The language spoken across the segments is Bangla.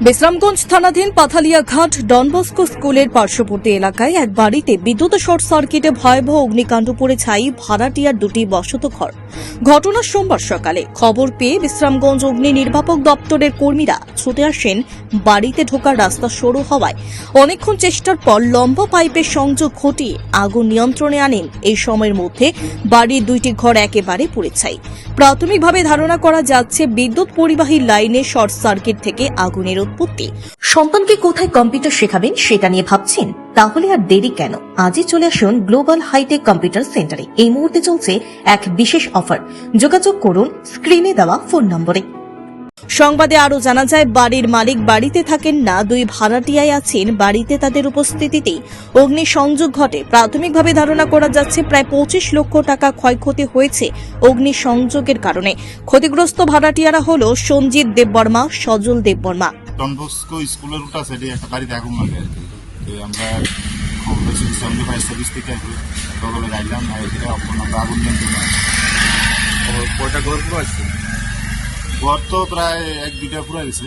বিশ্রামগঞ্জ থানাধীন পাথালিয়া ঘাট ডনবস্কো স্কুলের পার্শ্ববর্তী এলাকায় এক বাড়িতে বিদ্যুৎ শর্ট সার্কিটে ভয়াবহ অগ্নিকাণ্ড পড়ে ছাই ভাড়াটিয়ার দুটি বসত ঘর। ঘটনা সোমবার সকালে। খবর পেয়ে বিশ্রামগঞ্জ অগ্নি নির্বাপক দপ্তরের কর্মীরা ছুটে আসেন বাড়িতে ঢোকার রাস্তা সরু হওয়ায়। অনেকক্ষণ চেষ্টার পর লম্বা পাইপের সংযোগ ঘটিয়ে আগুন নিয়ন্ত্রণে আনেন। এই সময়ের মধ্যে বাড়ির দুইটি ঘর একেবারে পুড়ে ছাই। প্রাথমিকভাবে ধারণা করা যাচ্ছে বিদ্যুৎ পরিবাহী লাইনে শর্ট সার্কিট থেকে আগুনের উৎপত্তি সন্তানকে কোথায় কম্পিউটার শেখাবেন সেটা নিয়ে ভাবছেন? তাহলে আর দেরি কেন? আজই চলে আসুন গ্লোবাল হাইটেক কম্পিউটার সেন্টারে। এই মুহূর্তে চলছে এক বিশেষ অফার। যোগাযোগ করুন স্ক্রিনে দেওয়া ফোন নম্বরে। সংবাদে আরও জানা যায়, বাড়ির মালিক বাড়িতে থাকেন না, দুই ভাড়াটিয়ায় আছেন। বাড়িতে তাদের উপস্থিতিতেই অগ্নি সংযোগ ঘটে। প্রাথমিকভাবে ধারণা করা যাচ্ছে প্রায় পঁচিশ লক্ষ টাকা ক্ষয়ক্ষতি হয়েছে অগ্নি সংযোগের কারণে। ক্ষতিগ্রস্ত ভাড়াটিয়ারা হল সঞ্জিত দেববর্মা, সজল দেববর্মা। ডনবস্কো স্কুলের উল্টা সাইডে একটা বাড়িতে আগুন লাগে আর কি। তো আমরা খবর পেয়েছি সঙ্গে ফায়ার সার্ভিস থেকে আর কি। সকলে গাইলাম আর এটা অপর আমরা আগুন নিয়ন্ত্রণ কয়টা ঘর পুরো আছে? ঘর তো প্রায় এক দুইটা পুরো গেছে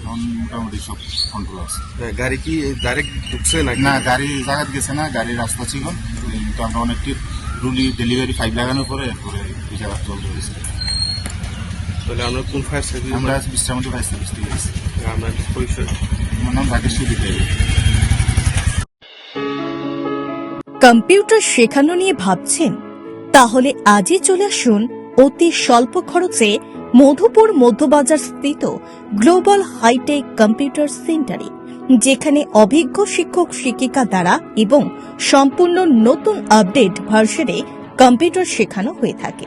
এখন মোটামুটি সব কন্ট্রোল আছে। গাড়ি কি ডাইরেক্ট ঢুকছে নাকি? না গাড়ি জায়গা গেছে না গাড়ির রাস্তা ছিল। কিন্তু আমরা অনেকটি রুলি ডেলিভারি ফাইভ লাগানোর পরে এরপরে এই জায়গা জল ধরেছে তাহলে আমরা কোন ফায়ার সার্ভিস আমরা বিশ্রামতি ফায়ার সার্ভিস থেকে আমরা পরিচয়। আমার নাম দিতে কম্পিউটার শেখানো নিয়ে ভাবছেন? তাহলে আজই চলে আসুন অতি স্বল্প খরচে মধুপুর মধ্যবাজার স্থিত গ্লোবাল হাইটেক কম্পিউটার সেন্টারে যেখানে অভিজ্ঞ শিক্ষক শিক্ষিকা দ্বারা এবং সম্পূর্ণ নতুন আপডেট ভার্সনে কম্পিউটার শেখানো হয়ে থাকে।